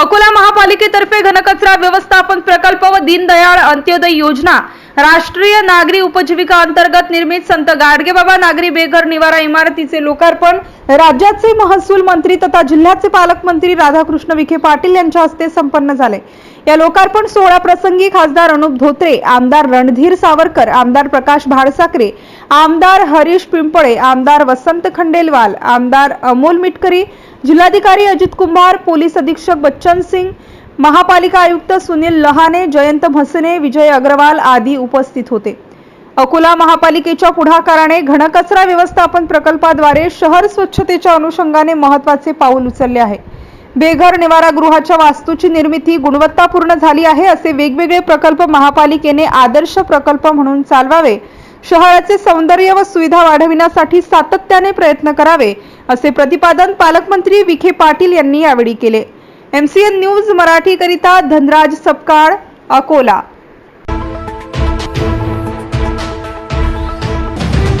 अकोला महापालिकेतर्फे घनकचरा व्यवस्थापन प्रकल्प व दीनदयाळ अंत्योदय योजना. राष्ट्रीय नागरी उपजीविका अंतर्गत निर्मित संत गाडगेबाबा नागरी बेघर निवारा इमारतीचे लोकार्पण. राज्याचे महसूल मंत्री तथा जिल्ह्याचे पालकमंत्री राधाकृष्ण विखे पाटील यांच्या हस्ते संपन्न झाले. या लोकार्पण सोहळा प्रसंगी खासदार अनुप धोत्रे आमदार रणधीर सावरकर आमदार प्रकाश भाडसाकरे आमदार हरीश पिंपळे आमदार वसंत खंडेलवाल आमदार अमोल मिटकरी जिल्हाधिकारी अजित कुंभार पोलीस अधीक्षक बच्चन सिंग महापालिका आयुक्त सुनील लहाने जयंत म्हसने विजय अग्रवाल आदी उपस्थित होते. अकोला महापालिकेच्या पुढाकाराने घनकचरा व्यवस्थापन प्रकल्पाद्वारे शहर स्वच्छतेच्या अनुषंगाने महत्त्वाचे पाऊल उचलले आहे. बेघर निवारागृहाच्या वास्तूची निर्मिती गुणवत्तापूर्ण झाली आहे असे वेगवेगळे प्रकल्प महापालिकेने आदर्श प्रकल्प म्हणून चालवावे. शहराचे सौंदर्य व सुविधा वाढविण्यासाठी सातत्याने प्रयत्न करावे. असे प्रतिपादन पालकमंत्री विखे पाटील यांनी यावेळी केले. एमसीएन न्यूज मराठीकरिता धनराज सपकाळ अकोला.